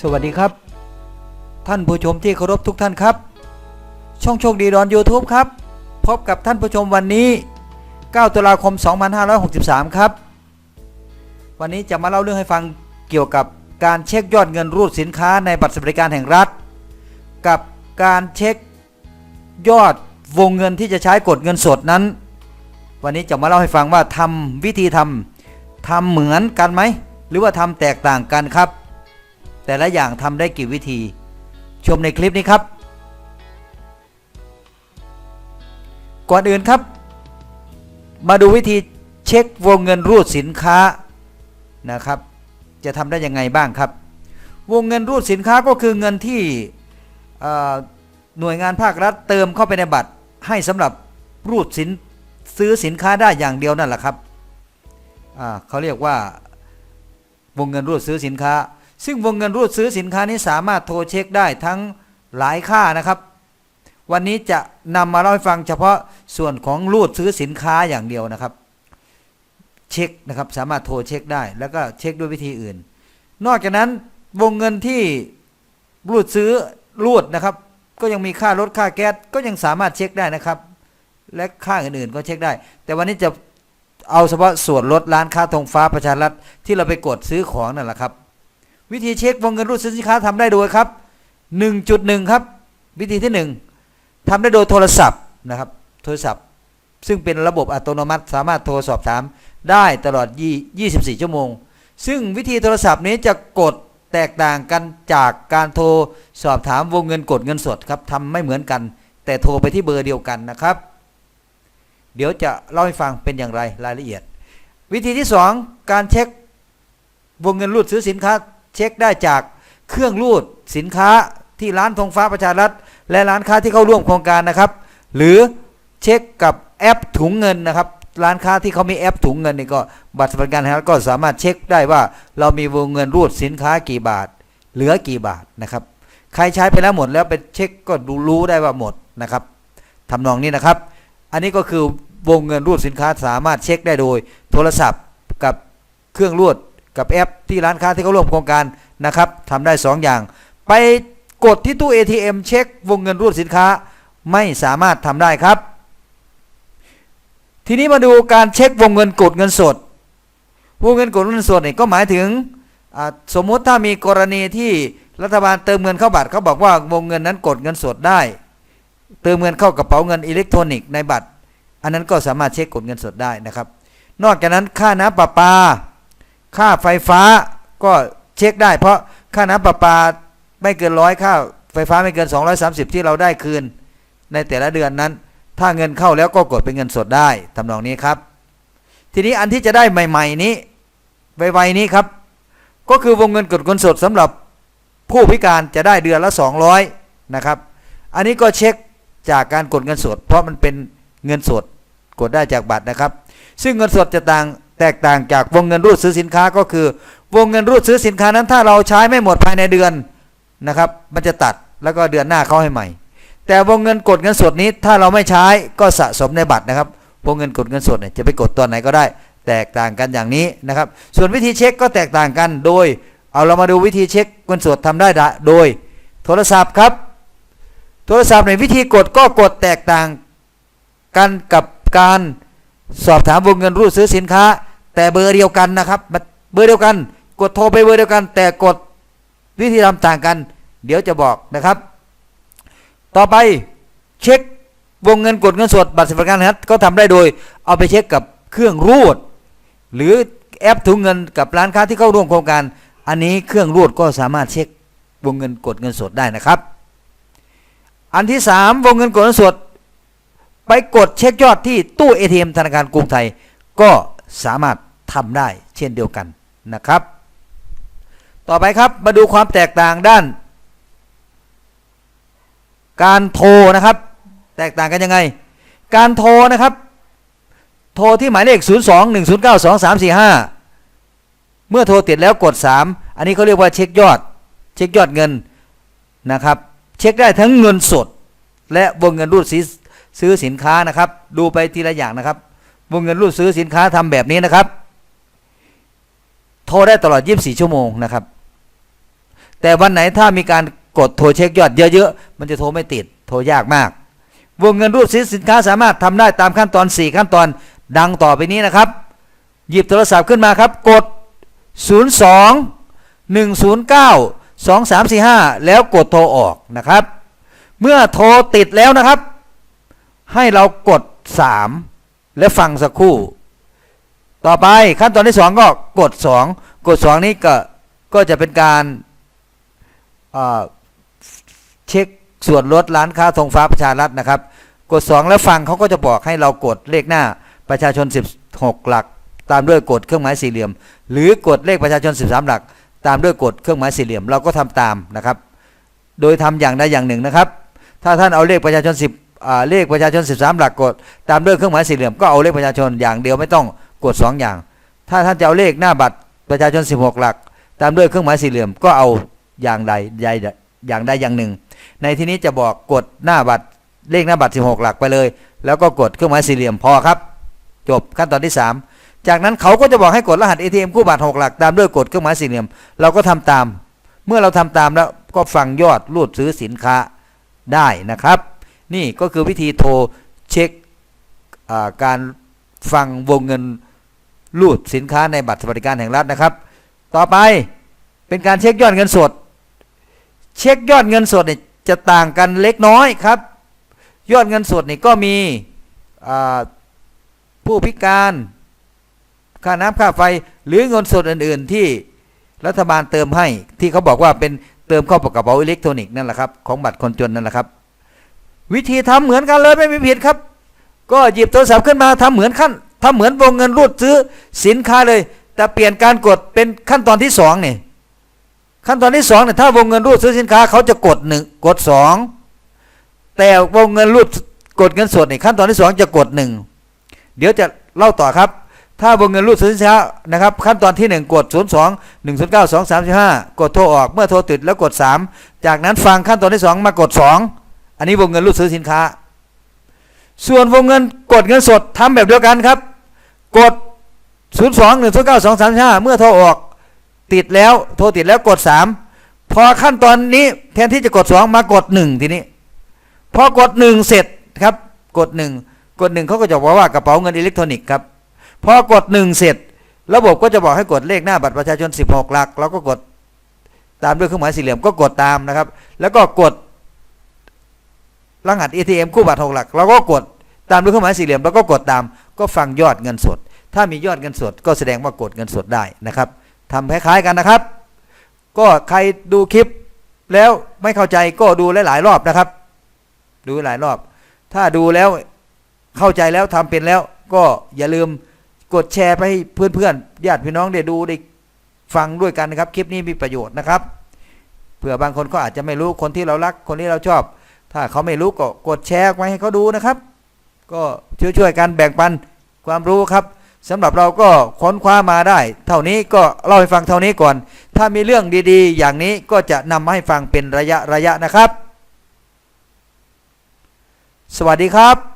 สวัสดีครับ ท่านผู้ชมที่เคารพทุกท่านครับ ช่องโชคดีดอน YouTube ครับ พบกับท่านผู้ชมวันนี้ 9 ตุลาคม 2563 ครับ วันนี้จะมาเล่าเรื่องให้ฟังเกี่ยวกับการเช็คยอดเงินรูดสินค้าในบัตรสวัสดิการแห่งรัฐ กับการเช็คยอดวงเงินที่จะใช้กดเงินสดนั้น วันนี้จะมาเล่าให้ฟังว่าทำวิธีทำทำเหมือนกันไหมหรือว่าทำแตกต่างกันครับ แต่ละอย่างทำได้กี่วิธี ชมในคลิปนี้ครับ ก่อนอื่นครับ มาดูวิธีเช็ควงเงินรูดสินค้านะครับ จะทำได้ยังไงบ้างครับ วงเงินรูดสินค้าก็คือเงินที่หน่วยงานภาครัฐเติมเข้าไปในบัตร ให้สำหรับรูดสินซื้อสินค้าได้อย่างเดียวนั่นแหละครับเขาเรียกว่าวงเงินรูดซื้อสินค้า ซึ่งวงเงินรูดซื้อสินค้านี้สามารถโทรเช็คได้ทั้งหลายค่านะครับ วันนี้จะนำมาเล่าให้ฟังเฉพาะส่วนของรูดซื้อสินค้าอย่างเดียวนะครับ เช็คนะครับสามารถโทรเช็คได้ แล้วก็เช็คด้วยวิธีอื่น นอกจากนั้นวงเงินที่รูดซื้อรูดนะครับ ก็ยังมีค่ารถค่าแก๊สก็ยังสามารถเช็คได้นะครับ และค่าอื่นๆก็เช็คได้ แต่วันนี้จะเอาเฉพาะส่วนลดร้านค้าธงฟ้าประชารัฐที่เราไปกดซื้อของนั่นแหละครับ วิธีเช็ควงเงินรูดซื้อสินค้าทำได้โดยครับ 1.1 ครับ วิธีที่ 1ทำได้โดยโทรศัพท์นะครับ โทรศัพท์ ซึ่งเป็นระบบอัตโนมัติ สามารถโทรสอบถามได้ตลอดยี่24 ชั่วโมง ซึ่งวิธีโทรศัพท์นี้จะกดแตกต่างกันจากการโทรสอบถามวงเงินกดเงินสดครับทำไม่เหมือนกัน แต่โทรไปที่เบอร์เดียวกันนะครับ เดี๋ยวจะเล่าให้ฟังเป็นอย่างไรรายละเอียด วิธีที่ 2 การเช็ควงเงินรูดซื้อสินค้า เช็คได้จากเครื่องรูดสินค้าที่ร้านธงฟ้าประชารัฐ และร้านค้าที่เข้าร่วมโครงการนะครับ หรือเช็คกับแอปถุงเงินนะครับ ร้านค้าที่เขามีแอปถุงเงินนี่ก็บัตรสวัสดิการแห่งรัฐก็สามารถเช็คได้ว่า เรามีวงเงินรูดสินค้ากี่บาท เหลือกี่บาทนะครับ ใครใช้ไปแล้วหมดแล้วไปเช็คก็ดูรู้ได้ว่าหมดนะครับทำนองนี้นะครับ อันนี้ก็คือวงเงินรูดสินค้าสามารถเช็คได้โดย โทรศัพท์กับเครื่องรูด กับแอปที่ร้านค้าที่เขาร่วมโครงการนะครับทำได้ 2 อย่าง ไปกดที่ตู้ ATM เช็ควงเงินรูดสินค้าไม่สามารถทำได้ครับ ทีนี้มาดูการเช็ควงเงินกดเงินสด วงเงินกดเงินสดเนี่ยก็หมายถึงสมมุติถ้ามีกรณีที่รัฐบาลเติมเงินเข้าบัตรเขาบอกว่าวงเงินนั้นกดเงินสดได้ เติมเงินเข้ากระเป๋าเงินอิเล็กทรอนิกส์ในบัตร อันนั้นก็สามารถเช็คกดเงินสดได้นะครับ นอกจากนั้นค่าน้ำประปา ค่าไฟฟ้าก็เช็คได้ เพราะค่าน้ำประปาไม่เกินร้อยค่าไฟฟ้าไม่เกิน 230 ที่เราได้คืน ในแต่ละเดือนนั้น ถ้าเงินเข้าแล้วก็กดเป็นเงินสดได้ทำนองนี้ครับ ทีนี้อันที่จะได้ใหม่ ๆ นี้ไวๆนี้ครับ ก็คือวงเงินกดเงินสดสำหรับผู้พิการจะได้เดือนละ 200นะครับ อันนี้ก็เช็คจากการกดเงินสด เพราะมันเป็นเงินสดกดได้จากบัตรนะครับ ซึ่งเงินสดจะต่าง แตกต่างจากวงเงินรูดซื้อสินค้าก็คือ วงเงินรูดซื้อสินค้านั้นถ้าเราใช้ไม่หมดภายในเดือนนะครับ มันจะตัดแล้วก็เดือนหน้าเข้าให้ใหม่ แต่วงเงินกดเงินสดนี้ถ้าเราไม่ใช้ก็สะสมในบัตรนะครับวงเงินกดเงินสดเนี่ยจะไปกดตอนไหนก็ได้ แตกต่างกันอย่างนี้นะครับ ส่วนวิธีเช็คก็แตกต่างกันโดย เอาเรามาดูวิธีเช็คเงินสดทำได้โดย โทรศัพท์ครับโทรศัพท์ในวิธีกดก็กดแตกต่างกันกับการสอบถามวงเงินรูดซื้อสินค้า แต่เบอร์เดียวกันนะครับเบอร์เดียวกัน กดโทรไปเบอร์เดียวกัน แต่กดวิธีทำต่างกัน เดี๋ยวจะบอกนะครับ ต่อไปเช็ควงเงินกดเงินสดบัตรสวัสดิการแห่งรัฐก็ทำได้โดยเอาไปเช็คกับเครื่องรูด หรือแอปถุงเงินกับร้านค้าที่เข้าร่วมโครงการ อันนี้เครื่องรูดก็สามารถเช็ควงเงินกดเงินสดได้นะครับ อันที่สามวงเงินกดเงินสด ไปกดเช็คยอดที่ตู้ ATM ธนาคารกรุงไทย ก็ สามารถทำได้เช่นเดียวกันนะครับ ต่อไปครับมาดูความแตกต่างด้าน การโทรนะครับ แตกต่างกันยังไง การโทรนะครับ โทรที่หมายเลข 0 2 1 0 9 2 3 4 5 เมื่อโทรติดแล้วกด 3 อันนี้เขาเรียกว่าเช็คยอด เช็คยอดเงินนะครับ เช็คได้ทั้งเงินสด และวงเงินรูดซื้อสินค้านะครับ ดูไปทีละอย่างนะครับ วงเงินรูดซื้อสินค้าทำแบบนี้นะครับ โทรได้ตลอด 24 ชั่วโมงนะครับ แต่วันไหนถ้ามีการกดโทรเช็คยอดเยอะๆ มันจะโทรไม่ติด โทรยากมาก วงเงินรูดซื้อสินค้าสามารถทำได้ตามขั้นตอน 4 ขั้นตอนดังต่อไปนี้นะครับ หยิบโทรศัพท์ขึ้นมาครับ กด 02 109 2345 แล้วกดโทรออกนะครับ เมื่อโทรติดแล้วนะครับ ให้เรากด 3 และฟังสักครู่ ต่อไปขั้นตอนที่2ก็กด2กด2นี้ก็ก็จะเป็นการเช็คส่วนลดร้านค้าธงฟ้าประชารัฐนะครับ กด 2 แล้วฟังเขาก็จะบอกให้เรากดเลขหน้าประชาชน 16 หลัก ตามด้วยกดเครื่องหมายสี่เหลี่ยม หรือกดเลขประชาชน 13 หลัก ตามด้วยกดเครื่องหมายสี่เหลี่ยมเราก็ทำตามนะครับ โดยทำอย่างใดอย่างหนึ่งนะครับ ถ้าท่านเอาเลขประชาชน10 เลขประชาชน 13 หลักกด ตามด้วยเครื่องหมายสี่เหลี่ยมก็เอาเลขประชาชนอย่างเดียวไม่ต้องกด 2 อย่าง ถ้าท่านจะเอาเลขหน้าบัตรประชาชน 16 หลัก ตามด้วยเครื่องหมายสี่เหลี่ยมก็เอาอย่างใดใดอย่างใดอย่างหนึ่ง ในที่นี้จะบอกกดหน้าบัตรเลขหน้าบัตร 16 หลักไปเลย แล้วก็กดเครื่องหมายสี่เหลี่ยมพอครับ จบขั้นตอนที่ 3 จากนั้นเขาก็จะบอกให้กดรหัส ATM คู่บัตร 6 หลัก ตามด้วยกดเครื่องหมายสี่เหลี่ยม เราก็ทำตาม เมื่อเราทำตามแล้วก็ฟังยอดรูดซื้อสินค้าได้นะครับ นี่ก็คือวิธีโทรเช็คการฟังวงเงินรูดสินค้าในบัตรสวัสดิการแห่งรัฐนะครับ ต่อไปเป็นการเช็คยอดเงินสด เช็คยอดเงินสดเนี่ยจะต่างกันเล็กน้อยครับ ยอดเงินสดนี่ก็มีผู้พิการค่าน้ำค่าไฟหรือเงินสดอื่น ๆ ที่รัฐบาลเติมให้ที่เขาบอกว่าเป็นเติมเข้ากระเป๋าอิเล็กทรอนิกส์นั่นแหละครับของบัตรคนจนนั่นแหละครับ วิธีทำเหมือนกันเลยไม่มีผิดครับ ก็หยิบโทรศัพท์ขึ้นมาทำเหมือนขั้นทำเหมือนวงเงินรูดซื้อสินค้าเลย แต่เปลี่ยนการกดเป็นขั้นตอนที่สองนี่ขั้นตอนที่สองเนี่ยถ้าวงเงินรูดซื้อสินค้าเขาจะกดหนึ่งกดสองแต่วงเงินรูดกดเงินสดนี่ขั้นตอนที่สองจะกดหนึ่งเดี๋ยวจะเล่าต่อครับ ถ้าวงเงินรูดซื้อสินค้านะครับ ขั้นตอนที่1กด 0 2 1 0 9 2 3 5กดโทรออกเมื่อโทรติดแล้วกด 3 จากนั้นฟังขั้นตอนที่ 2 มากด 2 อันนี้วงเงินรูดซื้อสินค้า ส่วนวงเงินกดเงินสดทำแบบเดียวกันครับ กด 0 2 1 0 9 2 3 5 เมื่อโทรออกติดแล้วโทรติดแล้วกด 3 พอขั้นตอนนี้แทนที่จะกด 2 มากด 1 ทีนี้ พอกด 1 เสร็จครับ กด 1 กด 1เขาก็จะบอกว่ากระเป๋าเงินอิเล็กทรอนิกส์ครับ พอกด 1 เสร็จ ระบบก็จะบอกให้กดเลขหน้าบัตรประชาชน 16 หลักแล้วก็กดตามด้วยเครื่องหมายสี่เหลี่ยมก็กดตามนะครับ แล้วก็กด รหัส ATM คู่บัตร6หลักเราก็กดตามด้วยเครื่องหมายสี่เหลี่ยมแล้วก็กดตามก็ฟังยอดเงินสด ถ้ามียอดเงินสด ก็แสดงว่ากดเงินสดได้นะครับทำคล้ายๆกันนะครับ ก็ใครดูคลิปแล้วไม่เข้าใจก็ดูหลายๆรอบนะครับ ดูหลายรอบ ถ้าดูแล้วเข้าใจแล้วทำเป็นแล้ว ก็อย่าลืมกดแชร์ไปให้เพื่อนๆญาติพี่น้องได้ดูได้ฟังด้วยกันนะครับ คลิปนี้มีประโยชน์นะครับเผื่อบางคนก็อาจจะไม่รู้คนที่เรารักคนที่เราชอบ ถ้าเขาไม่รู้ก็กดแชร์ไว้ให้เขาดูนะครับ ก็ช่วยๆกันแบ่งปันความรู้ครับสำหรับเราก็ค้นคว้ามาได้ เท่านี้ก็เล่าให้ฟังเท่านี้ก่อน ถ้ามีเรื่องดีๆ อย่างนี้ก็จะนำมาให้ฟังเป็นระยะระยะนะครับ สวัสดีครับ